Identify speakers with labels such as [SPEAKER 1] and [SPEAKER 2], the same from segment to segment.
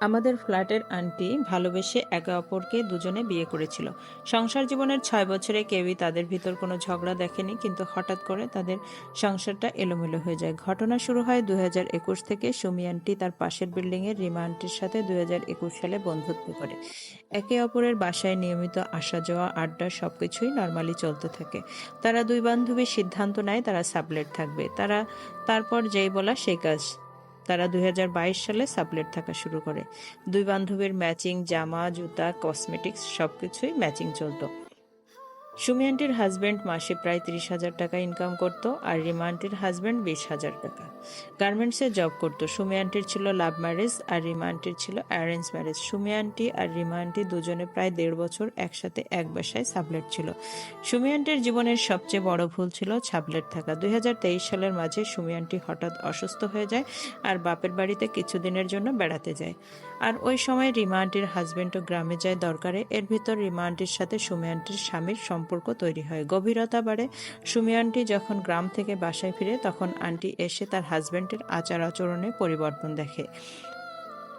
[SPEAKER 1] আমাদের ফ্ল্যাটের আন্টি ভালোবেসে একে অপরকে দুজনে বিয়ে করেছিল। সংসার জীবনের ছয় বছরে কেউই তাদের ভিতর কোনো ঝগড়া দেখেনি, কিন্তু হঠাৎ করে তাদের সংসারটা এলোমেলো হয়ে যায়। ঘটনা শুরু হয় একুশ থেকে সুমি আন্টি তার পাশের বিল্ডিংয়ের রিমা আন্টির সাথে একুশ সালে বন্ধুত্ব করে। একে অপরের বাসায় নিয়মিত আসা যাওয়া, আড্ডা সবকিছুই নর্মালি চলতে থাকে। তারা দুই বান্ধবী সিদ্ধান্ত নেয় তারা সাবলেট থাকবে। তারা তারপর যেই বলা সেই কাজ তারা দুই হাজার বাইশ সালে সাবলেট থাকা শুরু করে। দুই বান্ধবীর ম্যাচিং জামা, জুতা, কসমেটিক্স সবকিছুই ম্যাচিং চলতো। সুমি হাজব্যান্ড মাসে প্রায় তিরিশ হাজার টাকা ইনকাম করত আর রিমা আন্টির হাজব্যান্ড বিশ হাজার টাকা। গার্মেন্টসে জব করত। সুমি ছিল লাভ ম্যারেজ আর রিমা আন্টির ছিল অ্যারেঞ্জ ম্যারেজ সুমি আন্টি আর রিমা আন্টি দুজনে প্রায় দেড় বছর একসাথে এক বাসায় সাবলেট ছিল। সুমি জীবনের সবচেয়ে বড় ভুল ছিল সাবলেট থাকা। দুই হাজার তেইশ সালের মাঝে সুমি আন্টি হঠাৎ অসুস্থ হয়ে যায় আর বাপের বাড়িতে কিছুদিনের জন্য বেড়াতে যায়। আর ওই সময় রিমা আন্টির হাজবেন্ডও গ্রামে যায় দরকারে। এর ভিতর রিমা আন্টির সাথে সুমি আন্টির স্বামীর সম্পর্ক তৈরি হয়। গভীরতা বাড়ে। সুমি আন্টি যখন গ্রাম থেকে বাসায় ফিরে, তখন আন্টি এসে তার হাজব্যান্ডের আচার আচরণে পরিবর্তন দেখে।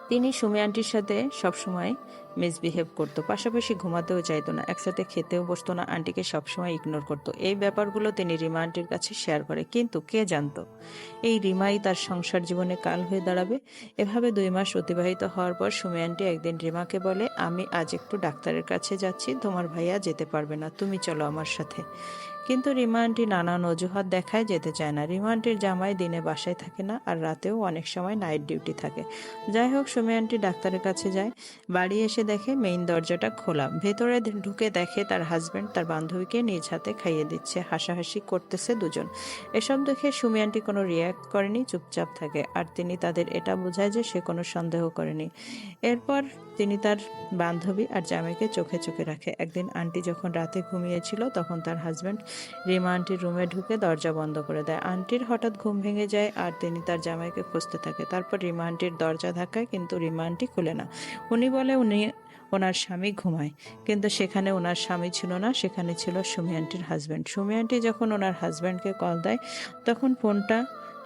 [SPEAKER 1] তিনি সুমি আন্টির সাথে সবসময় মিসবিহেভ করতো, পাশাপাশি ঘুমাতেও চাইতো না, একসাথে খেতেও বসতো না, আন্টিকে সবসময় ইগনোর করতো। এই ব্যাপারগুলো তিনি রিমা আন্টির কাছে শেয়ার করে, কিন্তু কে জানতো? এই রিমাই তার সংসার জীবনে কাল হয়ে দাঁড়াবে? এভাবে দুই মাস অতিবাহিত হওয়ার পর সুমি আন্টি একদিন রিমাকে বলে, আমি আজ একটু ডাক্তারের কাছে যাচ্ছি, তোমার ভাইয়া যেতে পারবে না, তুমি চলো আমার সাথে। কিন্তু রিমা আন্টি নানান অজুহাত দেখায় যেতে চায় না। রিমা আন্টির জামাই দিনে বাসায় থাকে না, আর রাতেও অনেক সময় নাইট ডিউটি থাকে। যাই হোক, সুমি আন্টি ডাক্তারের কাছে যায়, বাড়ি এসে দেখে মেইন দরজাটা খোলা। ভেতরে ঢুকে দেখে তার হাজব্যান্ড তার বান্ধবীকে নিজ হাতে খাইয়ে দিচ্ছে, হাসাহাসি করতেছে দুজন। এসব দেখে সুমি কোনো রিয়াক্ট করেনি, চুপচাপ থাকে। আর তিনি তাদের এটা বোঝায় যে সে কোনো সন্দেহ করেনি। এরপর তিনি তার বান্ধবী আর জামাইকে চোখে চোখে রাখে। একদিন আন্টি যখন রাতে ঘুমিয়েছিল, তখন তার হাজব্যান্ড রিমা আন্টির রুমে ঢুকে দরজা বন্ধ করে দেয়। আন্টির হঠাৎ ঘুম ভেঙে যায় আর তিনি তার জামাইকে খুঁজতে থাকে। তারপর রিমা আন্টির দরজা ধাক্কায়, কিন্তু রিমা আন্টি খুলে না। উনি বলে, উনি ওনার স্বামী ঘুমায়। কিন্তু সেখানে ওনার স্বামী ছিল না, সেখানে ছিল সুমি আন্টির হাজব্যান্ড সুমি আন্টি যখন ওনার হাজব্যান্ডকে কল দেয়, তখন ফোনটা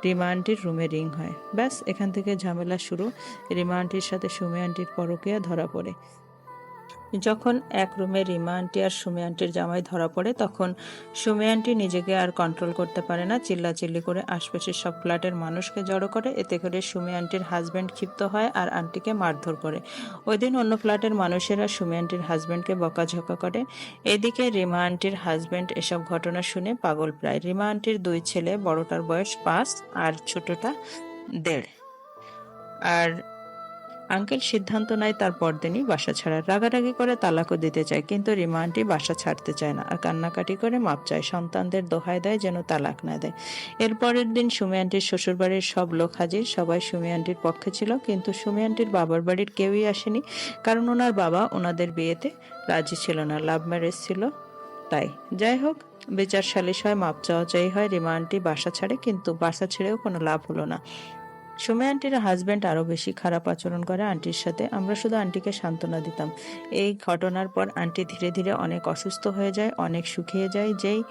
[SPEAKER 1] রিমা আন্টির রুমে রিং হয়। ব্যাস, এখান থেকে ঝামেলা শুরু। রিমান্টির সাথে সুমে আন্টির পরকেয়া ধরা পড়ে। যখন এক রুমে রিমা আন্টি আর সুমি আন্টির জামাই ধরা পড়ে, তখন সুমি আন্টি নিজেকে আর কন্ট্রোল করতে পারে না, চিল্লাচিল্লি করে আশপাশের সব ফ্ল্যাটের মানুষকে জড়ো করে। এতে করে সুমি আন্টির হাজব্যান্ড ক্ষিপ্ত হয় আর আন্টিকে মারধর করে। ওই দিন অন্য ফ্ল্যাটের মানুষেরা সুমি আন্টির হাজব্যান্ডকে বকাঝকা করে। এদিকে রিমা আন্টির হাজব্যান্ড এসব ঘটনা শুনে পাগল প্রায়। রিমা আন্টির দুই ছেলে, বড়টার বয়স পাঁচ আর ছোটটা দেড়। আর আঙ্কেল সিদ্ধান্ত নেয় তার পরদিনই বাসা ছাড়ার। রাগারাগি করে তালাকও দিতে চায়, কিন্তু রিমা আন্টি বাসা ছাড়তে চায় না। আর কান্নাকাটি করে মাপ চায়, সন্তানদের দোহাই দেয় যেন তালাক না দেয়। এর পরের দিন সুমি আন্টির শ্বশুরবাড়ির সব লোক হাজির। সবাই সুমি আন্টির পক্ষে ছিল, কিন্তু সুমি আন্টির বাবার বাড়ির কেউই আসেনি। কারণ ওনার বাবা ওনাদের বিয়েতে রাজি ছিল না, লাভ ম্যারেজ ছিল তাই। যাই হোক, বিচার সালিশ হয়, মাপ চাওয়া চাই হয় রিমান্ডটি বাসা ছাড়ে, কিন্তু বাসা ছেড়েও কোনো লাভ হলো না। সুমে আন্টির হাজব্যান্ড আরও বেশি খারাপ আচরণ করে আন্টির সাথে। আমরা শুধু আন্টিকে সান্ত্বনা দিতাম। এই ঘটনার পর আন্টি ধীরে ধীরে অনেক অসুস্থ হয়ে যায়, অনেক শুকিয়ে যায়, যেই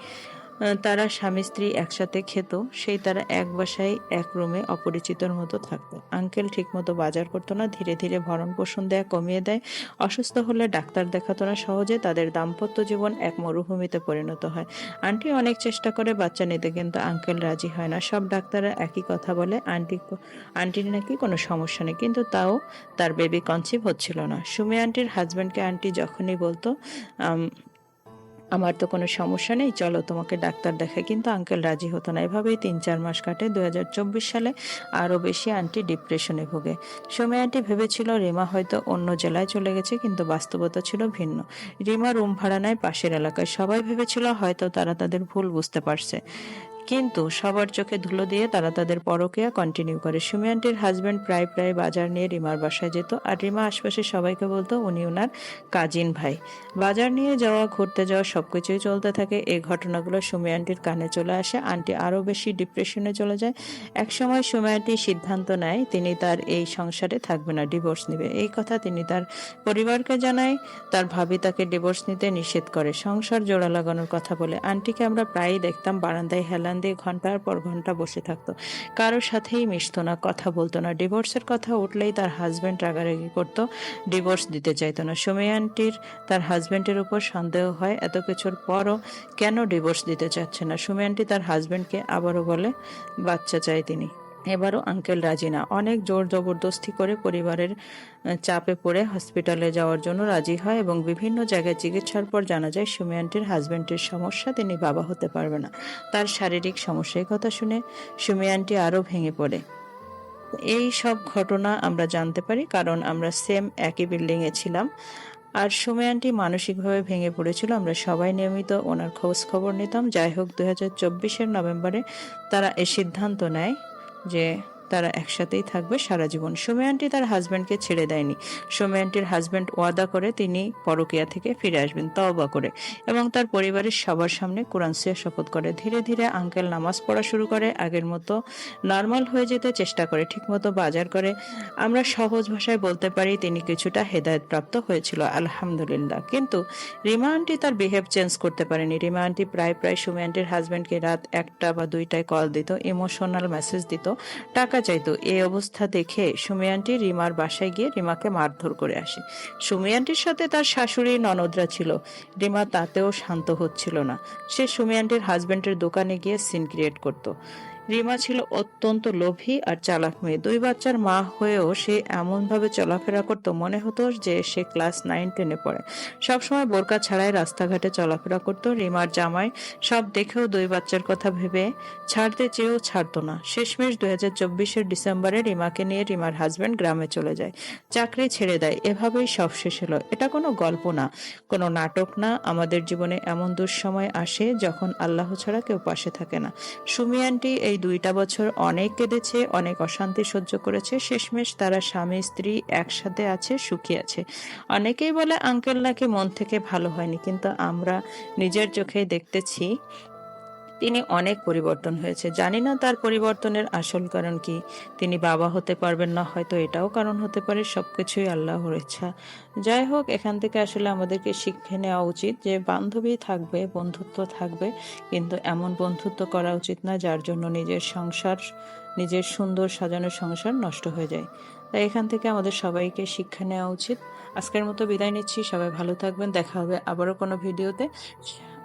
[SPEAKER 1] তারা স্বামী স্ত্রী একসাথে খেত, সেই তারা এক বাসায়, এক রুমে অপরিচিতর মতো থাকতো। আঙ্কেল ঠিকমতো বাজার করতো না, ধীরে ধীরে ভরণ পোষণ দেয়া কমিয়ে দেয়। অসুস্থ হলে ডাক্তার দেখাতো না সহজে, তাদের দাম্পত্য জীবন এক মরুভূমিতে পরিণত হয়। আন্টি অনেক চেষ্টা করে বাচ্চা নিতে, কিন্তু আঙ্কেল রাজি হয় না। সব ডাক্তাররা একই কথা বলে, আন্টি আন্টির নাকি কোনো সমস্যা নেই। কিন্তু তাও তার বেবি কনসিভ হচ্ছিল না। সুমি আন্টির হাজব্যান্ডকে আন্টি যখনই বলতো আমার তো কোনো সমস্যা নেই, চলো তোমাকে ডাক্তার দেখায় কিন্তু আঙ্কেল রাজি হতো না। এভাবেই তিন চার মাস কাটে। দু হাজার চব্বিশ সালে আরও বেশি আন্টি ডিপ্রেশনে ভোগে। সময় আন্টি ভেবেছিল রিমা হয়তো অন্য জেলায় চলে গেছে, কিন্তু বাস্তবতা ছিল ভিন্ন। রিমা রুম ভাড়া নেয় পাশের এলাকায়। সবাই ভেবেছিল হয়তো তারা তাদের ভুল বুঝতে পারছে। কিন্তু সবার চোখে ধুলো দিয়ে তারা তাদের পরকীয়া কন্টিনিউ করে। সুমি আন্টির হাজব্যান্ড প্রায় প্রায় বাজার নিয়ে রিমার বাসায় যেত আর রিমা আশপাশে সবাইকে বলতো উনি ওনার কাজিন ভাই। বাজার নিয়ে যাওয়া, ঘুরতে যাওয়া সবকিছুই চলতে থাকে। এই ঘটনাগুলো সুমি আন্টির কানে চলে আসে। আন্টি আরও বেশি ডিপ্রেশনে চলে যায়। একসময় সুমি আন্টি সিদ্ধান্ত নেয় তিনি তার এই সংসারে থাকবে না ডিভোর্স নেবে। এই কথা তিনি তার পরিবারকে জানায়। তার ভাবি তাকে ডিভোর্স নিতে নিষেধ করে। সংসার জোড়া লাগানোর কথা বলে। আন্টিকে আমরা প্রায়ই দেখতাম বারান্দায় হেলান হেলান দিয়ে ঘণ্টার পর ঘণ্টা বসে থাকতো। কারোর সাথেই মিশতো না, কথা বলতো না। ডিভোর্সের কথা উঠলেই তার হাজব্যান্ড রাগারাগি করত, ডিভোর্স দিতে চাইতো না। সুমেয়ানটির তার হাজব্যান্ডের উপর সন্দেহ হয়, এত কিছুর পরও কেন ডিভোর্স দিতে চাচ্ছে না? সুমেয়ানটি তার হাজব্যান্ডকে আবারও বলে, বাচ্চা চায় তিনি। এবারও আঙ্কেল রাজি না। অনেক জোর জবরদস্তি করে পরিবারের চাপে পড়ে হসপিটালে যাওয়ার জন্য রাজি হয় এবং বিভিন্ন জায়গায় চিকিৎসার পর জানা যায়, সুমি আন্টির হাজবেন্ডের সমস্যা, তিনি বাবা হতে পারবে না। তার শারীরিক সমস্যার কথা শুনে সুমি আন্টি আরও ভেঙে পড়ে। এই সব ঘটনা আমরা জানতে পারি, কারণ আমরা সেম একই বিল্ডিংয়ে ছিলাম। আর সুমি আন্টি মানসিকভাবে ভেঙে পড়েছিল, আমরা সবাই নিয়মিত ওনার খোঁজ খবর নিতাম। যাই হোক দু হাজার নভেম্বরে তারা এ সিদ্ধান্ত নেয়। যে তারা একসাথেই থাকবে সারা জীবন। সুমি তার হাজব্যান্ডকে ছেড়ে দেয়নি। সুমি হাজব্যান্ড ওয়াদা করে তিনি পরকিয়া থেকে ফিরে আসবেন, তওবা করে এবং তার পরিবারের সবার সামনে কোরআন সিয়া শপথ করে। ধীরে ধীরে আঙ্কেল নামাজ পড়া শুরু করে, আগের মতো নর্মাল হয়ে যেতে চেষ্টা করে, ঠিকমতো বাজার করে। আমরা সহজ ভাষায় বলতে পারি তিনি কিছুটা হেদায়ত প্রাপ্ত হয়েছিল, আলহামদুলিল্লাহ। কিন্তু রিমা আন্টি তার বিহেভ চেঞ্জ করতে পারেনি। রিমা আন্টি প্রায় প্রায় সুমি হাজব্যান্ডকে রাত একটা বা দুইটায় কল দিত ইমোশনাল মেসেজ দিত, টাকা চাইতো, এই অবস্থা দেখে সুমিয়ানটি রিমার বাসায় গিয়ে রিমাকে মারধর করে আসে। সুমিয়ানটির সাথে তার শাশুড়ি ননদরা ছিল। রিমা তাতেও শান্ত হচ্ছিল না। সে সুমিয়ানটির হাজব্যান্ডের দোকানে গিয়ে সিন ক্রিয়েট করতো। রিমা ছিল অত্যন্ত লোভী আর চালাক মেয়ে। দুই বাচ্চার মা হয়েও সে এমনভাবে চলাফেরা করতো, মনে হতো যে সে ক্লাস নাইন টেনে পড়ে। সবসময় বোরকা ছাড়াই রাস্তাঘাটে চলাফেরা করতো। রিমার জামাই সব দেখেও দুই বাচ্চার কথা ভেবে ছাড়তে চেয়েও ছাড়তো না। শেষমেশ দুই হাজার চব্বিশের ডিসেম্বরে রিমাকে নিয়ে রিমার হাজবেন্ড গ্রামে চলে যায়। চাকরি ছেড়ে দেয়। এভাবেই সব শেষ হলো। এটা কোনো গল্প না। কোনো নাটক না। আমাদের জীবনে এমন দুঃসময় আসে যখন আল্লাহ ছাড়া কেউ পাশে থাকে না। সুমি আন্টি এই দুইটা বছর অনেক কেঁদেছে, অনেক অশান্তি সহ্য করেছে। শেষমেশ তারা স্বামী, স্ত্রী একসাথে আছে, সুখী আছে। অনেকেই বলে, আঙ্কেল, নাকি মন থেকে ভালো হয়নি? কিন্তু আমরা নিজের চোখে দেখতেছি তিনি অনেক পরিবর্তন হয়েছে। জানি না তার পরিবর্তনের আসল কারণ কি। তিনি বাবা হতে পারবেন না, হয়তো এটাও কারণ হতে পারে, সবকিছুই আল্লাহর ইচ্ছা। যাই হোক, এখান থেকে আসলে আমাদেরকে শিক্ষা নেওয়া উচিত যে বান্ধবী থাকবে, বন্ধুত্ব থাকবে, কিন্তু এমন বন্ধুত্ব করা উচিত না যার জন্য নিজের সংসার, নিজের সুন্দর সাজানো সংসার নষ্ট হয়ে যায়। তাই এখান থেকে আমাদের সবাইকে শিক্ষা নেওয়া উচিত। আজকের মতো বিদায় নিচ্ছি, সবাই ভালো থাকবেন, দেখা হবে আবারও কোনো ভিডিওতে।